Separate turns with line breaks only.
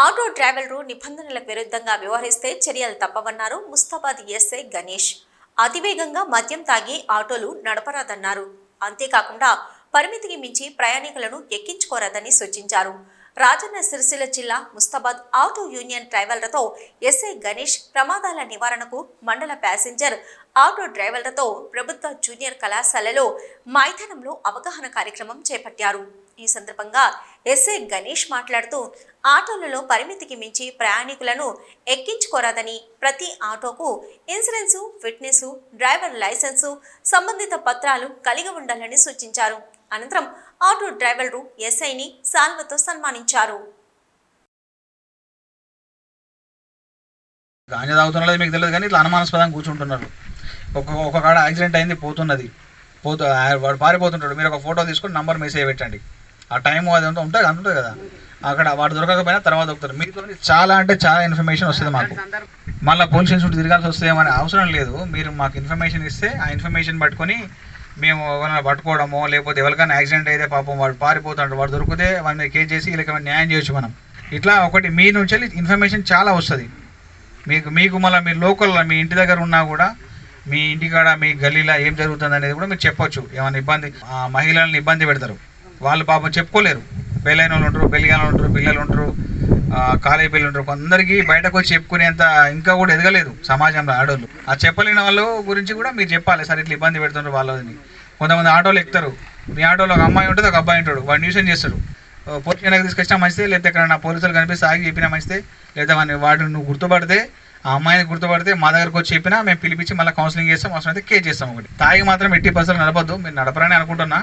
Auto డ్రైవర్లు నిబంధనలకు విరుద్ధంగా వ్యవహరిస్తే చర్యలు తప్పవన్నారు ముస్తాబాద్ ఎస్ఐ గణేష్. అతివేగంగా మద్యం తాగి ఆటోలు నడపరాదన్నారు. అంతేకాకుండా పరిమితికి మించి ప్రయాణికులను ఎక్కించుకోరాదని సూచించారు. రాజన్న సిరిసిల్ల జిల్లా ముస్తాబాద్ ఆటో యూనియన్ డ్రైవర్లతో ఎస్ఐ గణేష్ ప్రమాదాల నివారణకు మండల ప్యాసింజర్ ఆటో డ్రైవర్లతో ప్రభుత్వ జూనియర్ కళాశాలలో మైదానంలో అవగాహన కార్యక్రమం చేపట్టారు. ఈ సందర్భంగా ఎస్ఐ గణేష్ మాట్లాడుతూ ఆటోలలో పరిమితికి మించి ప్రయాణికులను ఎక్కించుకోరాదని ప్రతి ఆటోకు ఇన్సూరెన్సు ఫిట్నెస్ డ్రైవర్ లైసెన్సు సంబంధిత పత్రాలు కలిగి ఉండాలని సూచించారు. అనంతరం ఆటో డ్రైవర్లు ఎస్ఐని సాల్వతో సన్మానించారు.
గాంజా తాగుతున్నది మీకు తెలియదు కానీ ఇట్లా అనుమానాస్పదంగా కూర్చుంటున్నారు. ఒక ఒక కాడ యాక్సిడెంట్ అయింది పోతున్నది. పోతు వాడు పారిపోతుంటాడు. మీరు ఒక ఫోటో తీసుకుని నంబర్ మెసేజ్ పెట్టండి. ఆ టైం అది అంతా ఉంటుంది ఉంటుంది కదా. అక్కడ వాడు దొరకకపోయినా తర్వాత దొరుకుతారు. మీతో చాలా అంటే చాలా ఇన్ఫర్మేషన్ వస్తుంది మాకు. మళ్ళీ పోలీస్ స్టేషన్ తిరగాల్సి వస్తుందేమనే అవసరం లేదు. మీరు మాకు ఇన్ఫర్మేషన్ ఇస్తే ఆ ఇన్ఫర్మేషన్ పట్టుకొని మేము ఎవరైనా పట్టుకోవడమో లేకపోతే ఎవరికైనా యాక్సిడెంట్ అయితే పాపం వాడు పారిపోతాడు వాడు దొరికితే వాడిని మీద కేసు చేసి ఇలా న్యాయం చేయొచ్చు మనం. ఇట్లా ఒకటి మీ నుంచి వెళ్ళి ఇన్ఫర్మేషన్ చాలా వస్తుంది. మీకు మీకు మళ్ళీ మీ లోకల్ మీ ఇంటి దగ్గర ఉన్నా కూడా మీ ఇంటికాడ మీ గల్లీలో ఏం జరుగుతుంది అనేది కూడా మీరు చెప్పొచ్చు. ఏమైనా ఇబ్బంది ఆ మహిళలను ఇబ్బంది పెడతారు. వాళ్ళు పాపం చెప్పుకోలేరు. పెళ్ళైన వాళ్ళు ఉంటారు పెళ్ళిగా వాళ్ళు ఉంటారు పిల్లలు ఉంటారు కాలేజీ పిల్లలు ఉంటారు. అందరికీ బయటకు వచ్చి చెప్పుకునేంత ఇంకా కూడా ఎదగలేదు సమాజంలో ఆడోళ్ళు. ఆ చెప్పలేని వాళ్ళ గురించి కూడా మీరు చెప్పాలి. సరే ఇట్లా ఇబ్బంది పెడుతుంటారు వాళ్ళని. కొంతమంది ఆటోలు ఎక్కుతారు. మీ ఆటోలో ఒక అమ్మాయి ఉంటుంది ఒక అబ్బాయి ఉంటాడు. వాడు న్యూసెన్స్ చేస్తారు పోలీస్ స్టేషన్కి తీసుకొచ్చినా మంచిదే లేకపోతే ఎక్కడ నా పోలీసులు కనిపిస్తే ఆగి చెప్పినా మంచిదే లేదా వాడిని వాడు నువ్వు గుర్తుపడితే ఆ అమ్మాయిని గుర్తుపడితే మా దగ్గరకు వచ్చి చెప్పినా మేము పిలిపించి మళ్ళీ కౌన్సిలింగ్ చేస్తాం అవసరం అయితే కేర్ చేస్తాం ఒకటి. తాగి మాత్రం ఎట్టి బస్సులు నడపద్దు. మీరు నడపరని అనుకుంటున్నా.